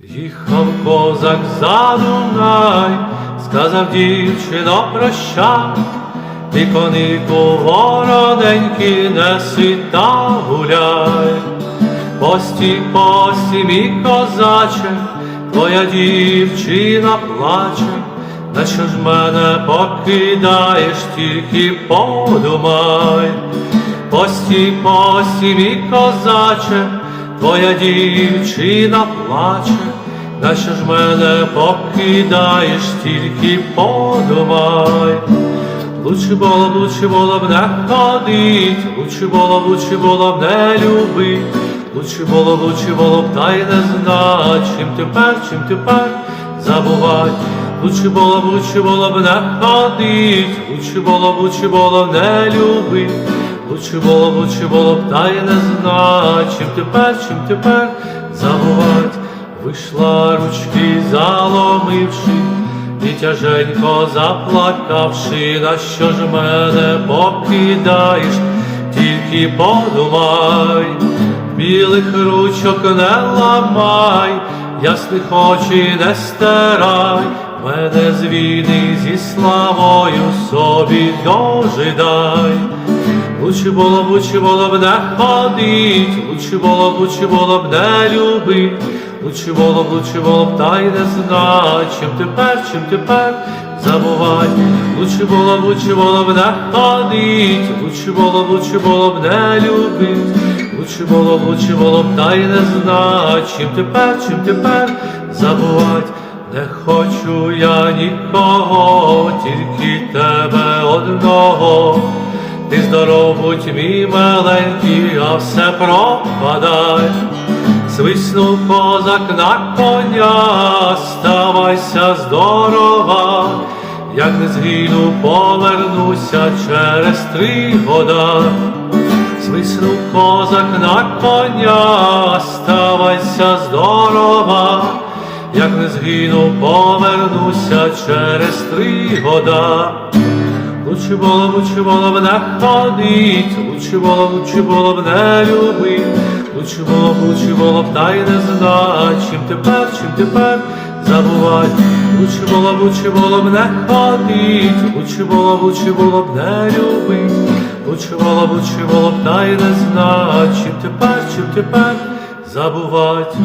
Їхав козак за Дунай, сказав дівчино прощай, ти конику вороненькі неси та гуляй. Пості, пості, мій козаче, твоя дівчина плаче, на що ж мене покидаєш, тільки подумай. Пості, пості, мій козаче, твоя дівчина плаче, на що ж мене покидаєш, тільки подумай. Лучше було б, лучше було б не ходить, лучше було б, лучше було б не любить, лучше було б, лучше було б, та й не знать, чим тепер, чим тепер забувать. Лучше було б, лучше було б не ходить, лучше було б, лучше було б не любить, лучше було лучше було б, та й не знать, чим тепер, чим тепер забувать. Вийшла ручки заломивши, і тяженько заплакавши, на що ж мене покидаєш, тільки подумай, білих ручок не ламай, ясних очі не стирай, мене з війни зі славою собі дожидай. Лучше було б, лучше було б не ходить, лучше було б, лучше було б не любить, лучше було б, лучше було б, та й не знать, чим тепер, чим тепер забувать. Лучше було б, лучше було б не ходить, лучше було б, лучше було б не любить, лучше було б, лучше було б, та й не знать, чим тепер, чим тепер забувать. Не хочу я нікого, тільки тебе одного. Ти здоров будь мій маленький, а все пропадай. Свиснув козак на коня, ставайся здорова, як не згину, повернуся через три года. Свиснув козак на коня, ставайся здорова, як не згину, повернуся через три года. Лучше було, лучше було б не ходить, лучше було, лучше було б не любить, лучше було б, лучше було б, та й не знать, чим тепер, чим тепер забувать. Лучше було б, лучше було б не ходить, лучше було б, лучше було б не любить, лучше було б, лучше було б, та й не знать, чим тепер, чим тепер забувать.